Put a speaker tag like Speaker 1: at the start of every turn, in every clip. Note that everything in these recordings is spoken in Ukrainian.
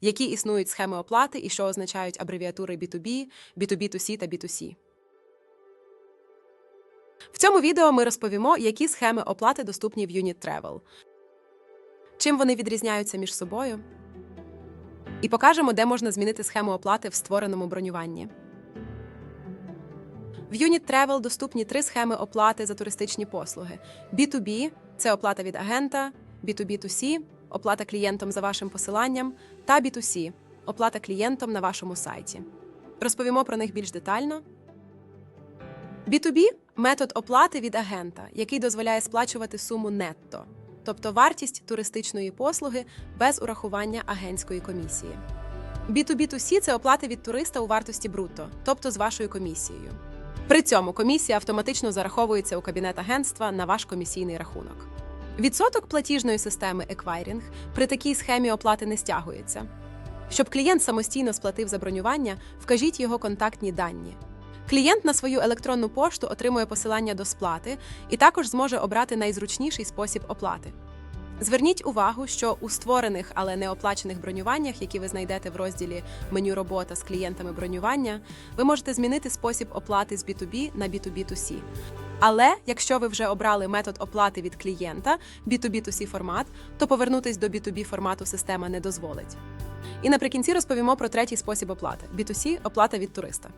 Speaker 1: які існують схеми оплати і що означають абревіатури B2B, B2B2C та B2C. В цьому відео ми розповімо, які схеми оплати доступні в Unit Travel, чим вони відрізняються між собою, і покажемо, де можна змінити схему оплати в створеному бронюванні. В Unit Travel доступні три схеми оплати за туристичні послуги: B2B це оплата від агента, B2B2C оплата клієнтом за вашим посиланням, та B2C оплата клієнтом на вашому сайті. Розповімо про них більш детально. B2B метод оплати від агента, який дозволяє сплачувати суму нетто, тобто вартість туристичної послуги без урахування агентської комісії. B2B2C – це оплати від туриста у вартості брутто, тобто з вашою комісією. При цьому комісія автоматично зараховується у кабінет агентства на ваш комісійний рахунок. Відсоток платіжної системи Еквайрінг при такій схемі оплати не стягується. Щоб клієнт самостійно сплатив за бронювання, вкажіть його контактні дані. Клієнт на свою електронну пошту отримує посилання до сплати і також зможе обрати найзручніший спосіб оплати. Зверніть увагу, що у створених, але не оплачених бронюваннях, які ви знайдете в розділі меню робота з клієнтами бронювання, ви можете змінити спосіб оплати з B2B на B2B2C. Але якщо ви вже обрали метод оплати від клієнта B2B2C формат, то повернутись до B2B формату система не дозволить. І наприкінці розповімо про третій спосіб оплати B2C оплата від туриста.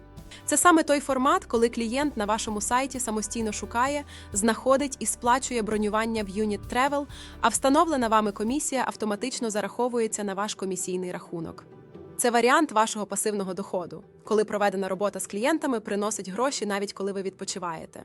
Speaker 1: Це саме той формат, коли клієнт на вашому сайті самостійно шукає, знаходить і сплачує бронювання в Unit Travel, а встановлена вами комісія автоматично зараховується на ваш комісійний рахунок. Це варіант вашого пасивного доходу, коли проведена робота з клієнтами приносить гроші навіть коли ви відпочиваєте.